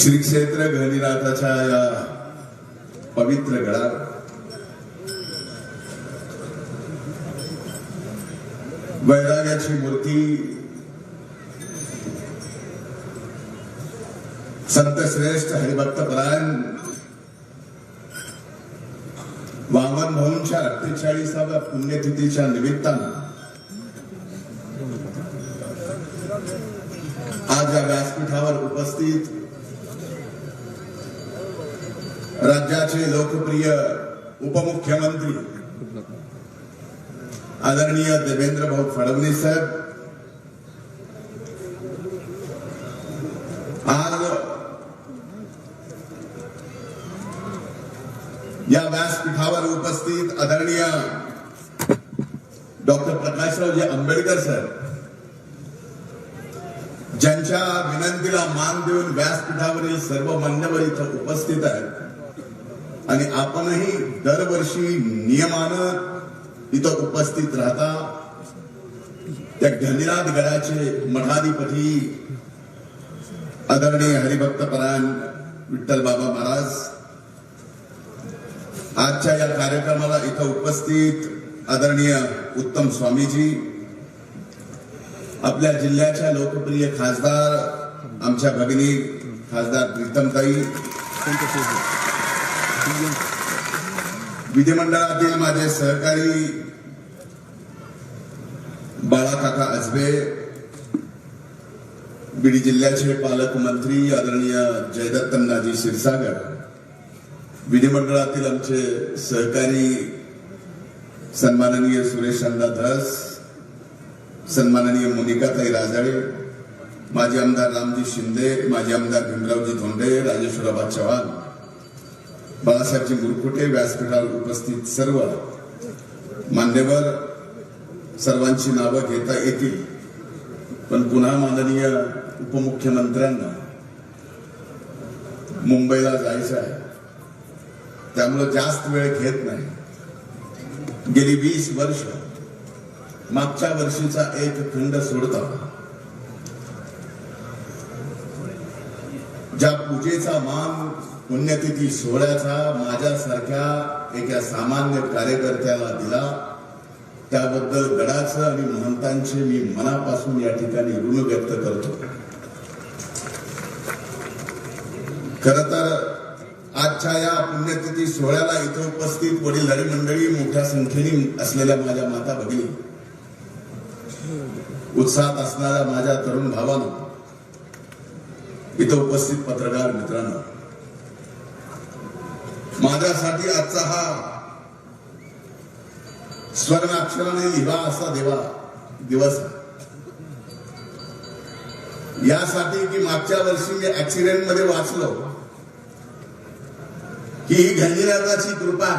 श्री क्षेत्र गणिनाथाच्या या पवित्र गडात वैराग्याची मूर्ती संत श्रेष्ठ हरिभक्त परायण वामन भाऊंच्या अठ्ठेचाळीसाव्या पुण्यतिथीच्या निमित्तानं आज या व्यासपीठावर उपस्थित राज्याचे लोकप्रिय उपमुख्यमंत्री आदरणीय देवेंद्र भाऊ फडणवीस साहेब. आज या व्यासपीठावर उपस्थित आदरणीय डॉक्टर प्रकाशरावजी आंबेडकर सर ज्यांच्या विनंतीला मान देऊन व्यासपीठावरील सर्व मान्यवर इथं उपस्थित आहेत. आणि आपणही दरवर्षी नियमानं इथं उपस्थित राहता. त्या घनिरात गडाचे मठाधिपती आदरणीय हरिभक्त परायण विठ्ठल बाबा महाराज आजच्या या कार्यक्रमाला इथं उपस्थित आदरणीय उत्तम स्वामीजी आपल्या जिल्ह्याच्या लोकप्रिय खासदार आमच्या भगिनी खासदार प्रीतमताई विधिमंडळातील माझे सहकारी बाळाकाका आजबे बीड जिल्ह्याचे पालकमंत्री आदरणीय जयदत्तनाजी क्षीरसागर विधिमंडळातील आमचे सहकारी सन्माननीय सुरेश अण्णा धस सन्माननीय मोनिकाताई राजाळे माजी आमदार रामजी शिंदे माजी आमदार भीमरावजी धोंडे राजेश्वराबा चव्हाण बाळासाहेबजी मुरकुटे व्यासपीठावर उपस्थित सर्व मान्यवर सर्वांची नावं घेता येतील. पण पुन्हा माननीय उपमुख्यमंत्र्यांना मुंबईला जायचं आहे. त्यामुळं जास्त वेळ घेत नाही. गेली वीस वर्ष मागच्या वर्षीचा एक खंड सोडता ज्या पूजेचा मान पुण्यतिथी सोहळ्याचा माझ्यासारख्या एका सामान्य कार्यकर्त्याला दिला त्याबद्दल गडाचं आणि महंतांचे मी मनापासून या ठिकाणी ऋण व्यक्त करतो. खर तर आजच्या या पुण्यतिथी सोहळ्याला इथं उपस्थित वडीलधारी मंडळी मोठ्या संख्येने असलेल्या माझ्या माता भगिनी उत्साहात असणाऱ्या माझ्या तरुण भावानं इथं उपस्थित पत्रकार मित्रांनो माझ्यासाठी आजचा हा स्वर्णाक्षराने लिहा असा देवा दिवस. यासाठी की मागच्या वर्षी मी ऍक्सिडेंटमध्ये वाचलो. की ही गंजीराजाची कृपा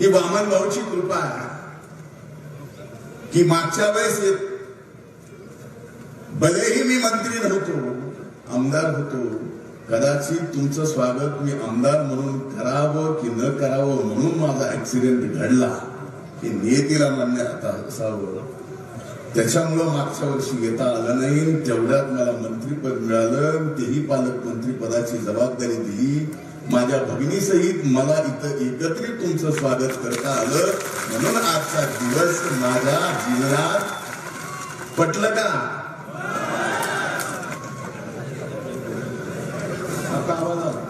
ही वामन भाऊची कृपा की मागच्या वेळेस भलेही मी मंत्री नव्हतो आमदार होतो. कदाचित तुमचं स्वागत मी आमदार म्हणून करावं की न करावं म्हणून माझा ऍक्सिडेंट घडला हे नियतीला मान्य आता असावं. त्याच्यामुळं मागच्या वर्षी येता आलं नाही तेवढ्यात मला मंत्रीपद मिळालं तेही पालकमंत्री पदाची जबाबदारी दिली. माझ्या भगिनीसहित मला इथं एकत्रित तुमचं स्वागत करता आलं. म्हणून आजचा दिवस माझ्या जीवनात पटलं का? आवाज आला.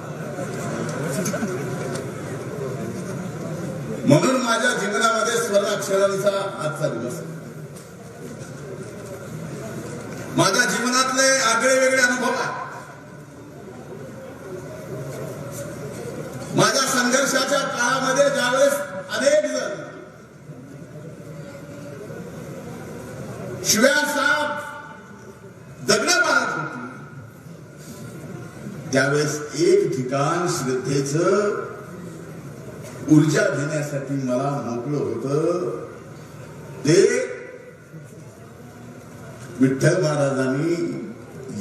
म्हणून माझ्या जीवनामध्ये स्वर्णाक्षरांचा आजचा दिवस माझ्या जीवनातले आगळे वेगळे अनुभव आहे माझ्या संघर्षाच्या काळामध्ये ज्यावेळेस अनेक जण शिव्या साप दगड मारत होती त्यावेळेस एक ठिकाण श्रद्धेच ऊर्जा देण्यासाठी मला मोकळं होत ते विठ्ठल महाराजांनी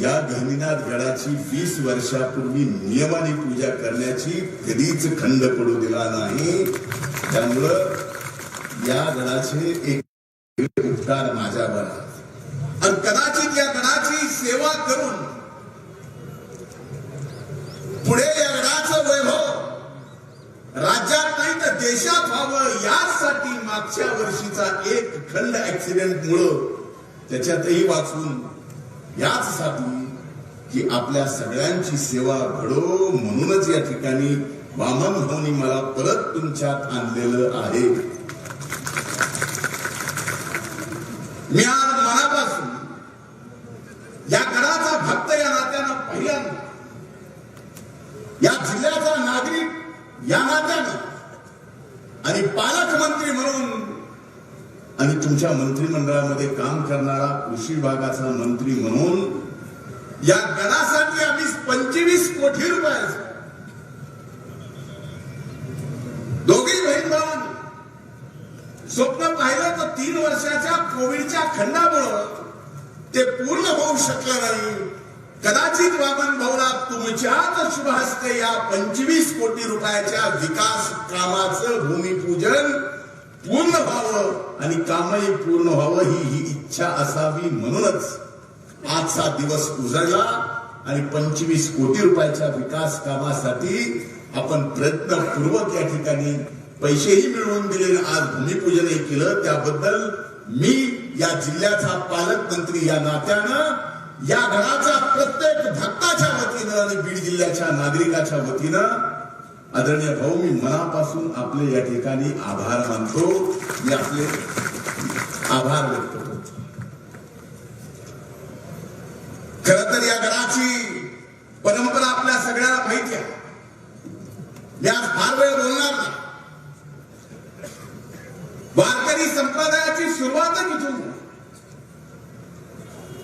या गहिनीनाथ गडाची वीस वर्षापूर्वी नियमाने पूजा करण्याची कधीच खंड पडू दिला नाही. त्यामुळं या गडाचे एक उपकार माझ्यावर आणि कदाचित या गडाची सेवा करून पुढे या वैभव. राज्यात नाही तर देशात व्हावं यासाठी मागच्या वर्षीचा एक खंड ऍक्सिडेंट मुळे त्याच्यातही वाचून याच साठी की आपल्या सगळ्यांची सेवा घडो म्हणूनच या ठिकाणी वामन भाऊनी मला परत तुमच्यात आणलेलं आहे. मी आज मनापासून या गडाचा भक्त या नात्यानं पहिल्यांदा या जिल्ह्याचा नागरिक या आणि पालकमंत्री म्हणून आणि तुमच्या मंत्रिमंडळामध्ये काम करणारा कृषी विभागाचा मंत्री म्हणून या गडासाठी आम्ही पंचवीस कोटी रुपये दोघी बहीण भावांनी स्वप्न पाहिलं तर तीन वर्षाच्या कोविडच्या खंडामुळं ते पूर्ण होऊ शकलं नाही. कदाचित वामन भाऊला तुमच्याच शुभ हस्ते या पंचवीस कोटी रुपयाच्या विकास कामाचं भूमिपूजन पूर्ण व्हावं आणि कामही पूर्ण व्हावं ही ही इच्छा असावी म्हणूनच आजचा दिवस उजळला आणि पंचवीस कोटी रुपयाच्या विकास कामासाठी आपण प्रयत्नपूर्वक या ठिकाणी पैसेही मिळवून दिले आणि आज भूमिपूजनही केलं. त्याबद्दल मी या जिल्ह्याचा पालकमंत्री या नात्यानं या घराच्या प्रत्येक भक्ताच्या वतीनं आणि बीड जिल्ह्याच्या नागरिकाच्या वतीनं आदरणीय भाऊ मी मनापासून आपले या ठिकाणी आभार मानतो. मी आपले आभार व्यक्त करतो. खर तर या गडाची परंपरा आपल्या सगळ्याला माहिती आहे. मी आज फार वेळ बोलणार नाही. वारकरी संप्रदायाची सुरुवातच इथून.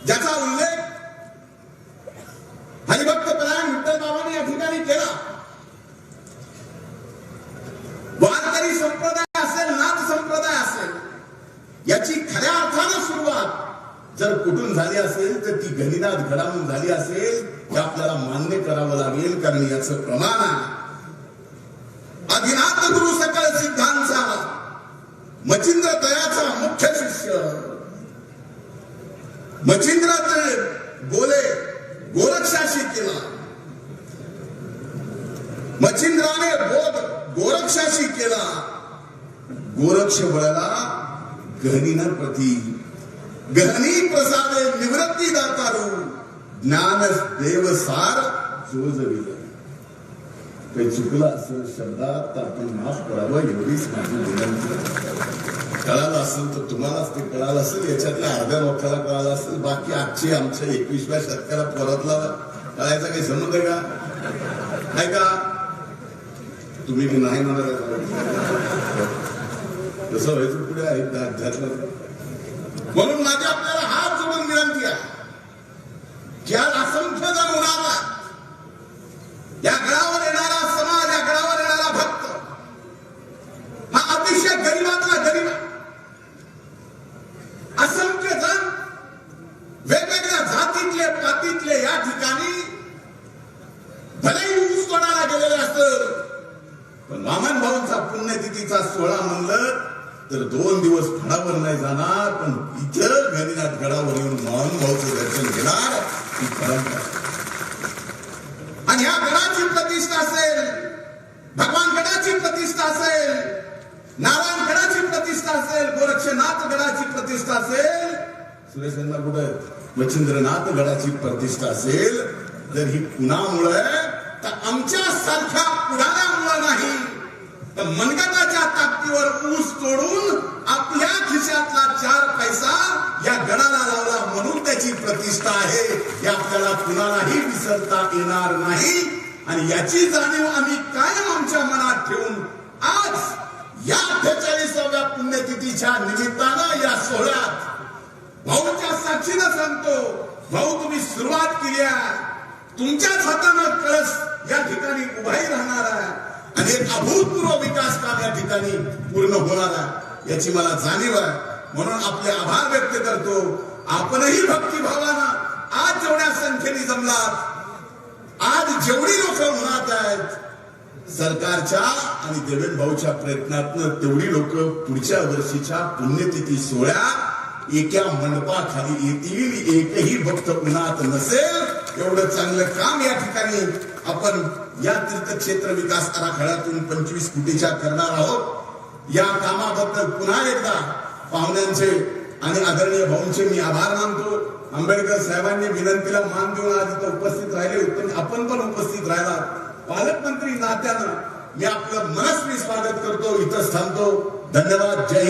ज्याचा उल्लेख हरिभक्त परायण विठ्ठल बाबांनी या ठिकाणी केला वारकरी संप्रदाय असेल नाथ संप्रदाय असेल याची खऱ्या अर्थानं सुरुवात जर कुठून झाली असेल तर ती गणिनाथ घडावून झाली असेल हे आपल्याला मान्य करावं लागेल कारण याचं प्रमाण आहे. अधिनाथ गुरु सकळ सिद्धांचा मचिंद्र तयाचा मुख्य शिष्य मचिंद्र गोले गोरक्षाशी केला. मचिंद्राने बोध गोरक्षाशी केला. गोरक्ष बळाला गहनीना प्रती. गहनी प्रसादे निवृत्ती दातारू. ज्ञान देव सार जोजविलं. काही चुकलं असं शब्दात तर आपण माफ करावं एवढीच माझी विनंती कळालं असेल तर तुम्हालाच ते कळालं असेल याच्यातल्या अर्ध्या लोकांना कळालं असेल बाकी आजची आमच्या एकवीसव्या शतकाला परतला. कळायचा काही संबंध का? आहे का? तुम्ही की नाही म्हणाला तसं व्हायचं पुढे आहे त्या अध्यात्मात म्हणून माझी आपल्याला हात जोडून विनंती आहे. ज्या आज असंख्य जण उन्हात आहेत. या गडावर येणारा समाज या गडावर येणारा भक्त हा अतिशय गरीबातला गरीब आहे असंख्य जण वेगवेगळ्या जातीतले पातीतले या ठिकाणी भलेही ऊस तोडायला गेलेले असत पण वामन भाऊंचा पुण्यतिथीचा सोहळा म्हणलं तर दोन दिवस फळावर नाही जाणार पण इतर गणिनाथ गडावर येऊन महानुभावचं दर्शन घेणार ही परंपरा. आणि ह्या गडाची प्रतिष्ठा असेल भगवान गडाची प्रतिष्ठा असेल नारायण गडाची प्रतिष्ठा असेल गोरक्षनाथ गडाची प्रतिष्ठा असेल सुरेश यांना कुठे मच्छिंद्रनाथ गडाची प्रतिष्ठा असेल तर ही कुणामुळे? तर आमच्या सारख्या पुढाऱ्यामुळे नाही तर मनगटाच्या छातीवर ऊस तोडून आपल्या खिशातला चार पैसा या गडाला लावला म्हणून त्याची प्रतिष्ठा आहे. हे आपल्याला कुणालाही विसरता येणार नाही. आणि याची जाणीव आम्ही कायम आमच्या मनात ठेवून आज या अठ्ठेचाळीसाव्या पुण्यतिथीच्या निमित्तानं या सोहळ्यात भाऊच्या साक्षीनं सांगतो भाऊ तुम्ही सुरुवात केली आहे. तुमच्याच हातानं कळस या ठिकाणी उभाही राहणार आहे. आणि एक अभूतपूर्व विकास काम या ठिकाणी पूर्ण होणार आहे याची मला जाणीव आहे. म्हणून आपले आभार व्यक्त करतो. आपणही भक्तिभावानं आज जेवढ्या संख्येने जमलात. आज जेवढी लोक म्हणत आहेत सरकारच्या आणि देवेंद्र भाऊच्या प्रयत्नातनं तेवढी लोक पुढच्या वर्षीच्या पुण्यतिथी सोहळ्या एका मंडपाखाली येतील एकही भक्त उन्हात नसेल. एवढं चांगलं काम या ठिकाणी आपण या तीर्थक्षेत्र विकास आराखड्यातून पंचवीस कोटीच्या करणार आहोत. या कामाबद्दल पुन्हा एकदा पाहुण्यांचे आणि आदरणीय भाऊंचे मी आभार मानतो. आंबेडकर साहेबांनी विनंतीला मान देऊन आज इथं उपस्थित राहिले उत्तम आपण पण उपस्थित राहिला. पालकमंत्री नात्यानं मी आपलं मनस्वी स्वागत करतो. इथंच थांबतो. धन्यवाद. जय